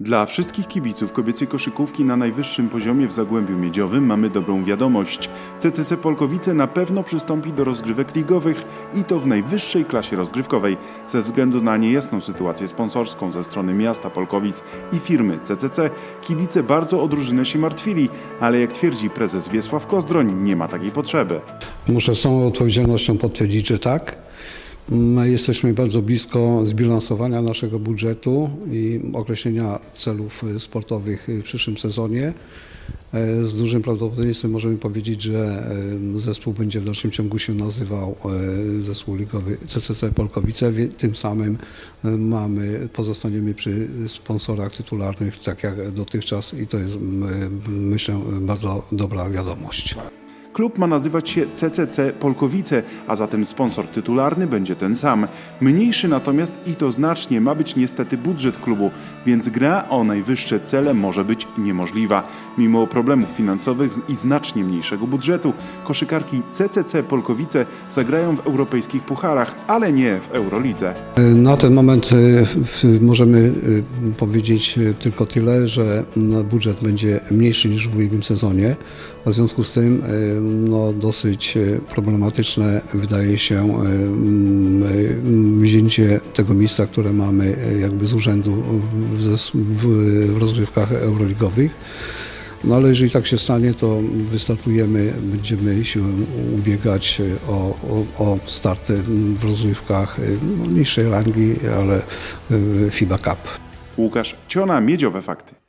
Dla wszystkich kibiców kobiecej koszykówki na najwyższym poziomie w Zagłębiu Miedziowym mamy dobrą wiadomość. CCC Polkowice na pewno przystąpi do rozgrywek ligowych i to w najwyższej klasie rozgrywkowej. Ze względu na niejasną sytuację sponsorską ze strony miasta Polkowic i firmy CCC, kibice bardzo o drużynę się martwili, ale jak twierdzi prezes Wiesław Kozdroń, nie ma takiej potrzeby. Muszę z całą odpowiedzialnością potwierdzić, że tak. My jesteśmy bardzo blisko zbilansowania naszego budżetu i określenia celów sportowych w przyszłym sezonie. E, Z dużym prawdopodobieństwem możemy powiedzieć, że e, zespół będzie w dalszym ciągu się nazywał e, zespół ligowy CCC Polkowice. Tym samym mamy, pozostaniemy przy sponsorach tytularnych, tak jak dotychczas i to jest myślę bardzo dobra wiadomość. Klub ma nazywać się CCC Polkowice, a zatem sponsor tytularny będzie ten sam. Mniejszy natomiast i to znacznie ma być niestety budżet klubu, więc gra o najwyższe cele może być niemożliwa. Mimo problemów finansowych i znacznie mniejszego budżetu, koszykarki CCC Polkowice zagrają w europejskich pucharach, ale nie w Eurolidze. Na ten moment e, możemy e, powiedzieć e, tylko tyle, że budżet będzie mniejszy niż w ubiegłym sezonie. W związku z tym no, dosyć e, problematyczne wydaje się e, e, wzięcie tego miejsca, które mamy jakby z urzędu w, rozgrywkach euroligowych. No ale jeżeli tak się stanie, to wystartujemy, będziemy się ubiegać o, o, o starty w rozgrywkach no, niższej rangi, ale FIBA Cup. Łukasz Ciona, Miedziowe Fakty.